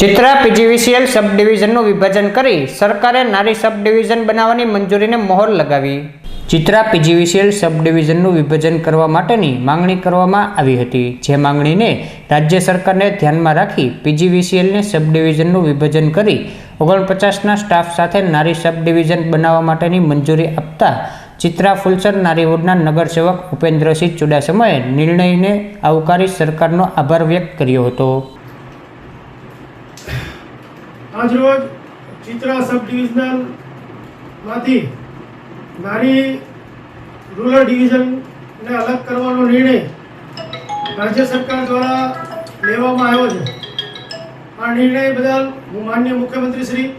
Chitra PGVCL સબ ડિવિઝનનું વિભાજન કરી સરકારે નારી સબ ડિવિઝન બનાવવાની મંજૂરીને મહોર લગાવી. ચિત્રા પીજીવીસીએલ સબ ડિવિઝનનું વિભાજન કરવા માટેની માંગણી કરવામાં આવી હતી. જે માંગણીને રાજ્ય સરકારને ધ્યાનમાં રાખી પીજીવીસીએલને સબ ડિવિઝનનું વિભાજન કરી ઓગણપચાસના સ્ટાફ સાથે નારી સબ ડિવિઝન બનાવવા માટેની મંજૂરી આપતા ચિત્રા ફુલસર નારીવુડના નગરસેવક ઉપેન્દ્રસિંહ ચુડાસમાએ નિર્ણયને આવકારી સરકારનો આભાર વ્યક્ત કર્યો હતો. આજરોજ ચિત્રા સબ ડિવિઝનલમાંથી નારી રૂરલ ડિવિઝનને અલગ કરવાનો નિર્ણય રાજ્ય સરકાર દ્વારા લેવામાં આવ્યો છે. આ નિર્ણય બદલ હું માન્ય મુખ્યમંત્રી શ્રી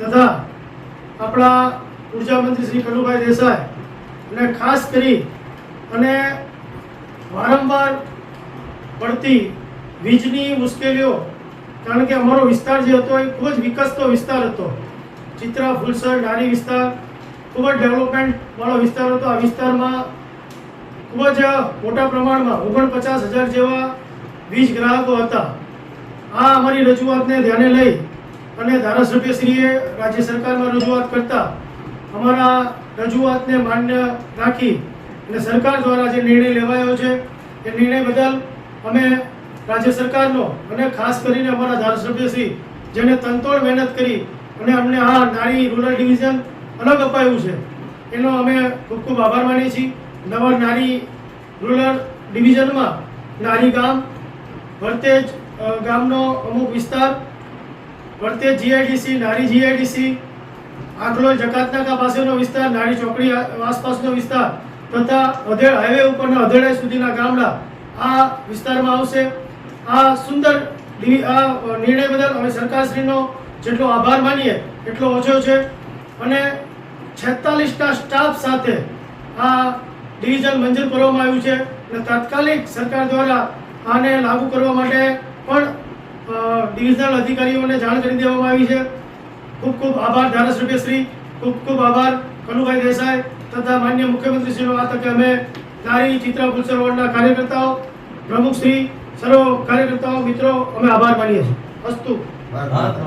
તથા આપણા ઊર્જા મંત્રી શ્રી કનુભાઈ દેસાઈ અને ખાસ કરી અને વારંવાર પડતી વીજની મુશ્કેલીઓ કારણ કે અમારો વિસ્તાર જે હતો એ ખૂબ જ વિકસતો વિસ્તાર હતો. ચિત્રા, ફુલસર નાની વિસ્તાર ખૂબ જ ડેવલપમેન્ટ વાળો વિસ્તાર હતો. આ વિસ્તારમાં ખૂબ જ મોટા પ્રમાણમાં ઓગણપચાસ હજાર જેવા વીજ ગ્રાહકો હતા. આ અમારી રજૂઆતને ધ્યાને લઈ અને ધારાસભ્યશ્રીએ રાજ્ય સરકારમાં રજૂઆત કરતા અમારા રજૂઆતને માન્ય રાખી અને સરકાર દ્વારા જે નિર્ણય લેવાયો છે, એ નિર્ણય બદલ અમે રાજ્ય સરકારનો અને ખાસ કરીને અમારા ધારાસભ્યશ્રી જેને તનતોડ મહેનત કરી અને અમને આ નારી રૂરલ ડિવિઝન અલગ અપાયું છે. એનો અમે ખૂબ ખૂબ આભાર માનીએ છીએ. નવા નારી રૂરલ ડિવિઝનમાં નારી ગામ, વર્તેજ ગામનો અમુક વિસ્તાર, વર્તેજ જીઆઈડીસી નારી જીઆઈડીસી આખલો જકાતનાકા પાસેનો વિસ્તાર, નારી ચોકડી આસપાસનો વિસ્તાર તથા અધેડ હાઈવે ઉપરના અધેડા સુધીના ગામડા આ વિસ્તારમાં આવશે. આ સુંદર નિર્ણય બદલ અમે સરકારશ્રીનો જેટલો આભાર માનીએ, એટલો ઓછો છે. અને છેતાલીસના સ્ટાફ સાથે આ ડિવિઝન મંજૂર કરવામાં આવ્યું છે અને તાત્કાલિક સરકાર દ્વારા આને લાગુ કરવા માટે પણ ડિવિઝનલ અધિકારીઓને જાણ કરી દેવામાં આવી છે. ખૂબ ખૂબ આભાર ધારાસભ્યશ્રી ખૂબ ખૂબ આભાર કનુભાઈ દેસાઈ તથા માન્ય મુખ્યમંત્રી શ્રીનો આ તકે અમે નારી ચિત્રા પુલસર વોર્ડના કાર્યકર્તાઓ, પ્રમુખ શ્રી સર્વ કાર્યકર્તાઓ મિત્રો અમે આભાર માનીએ છીએ. અસ્તુ.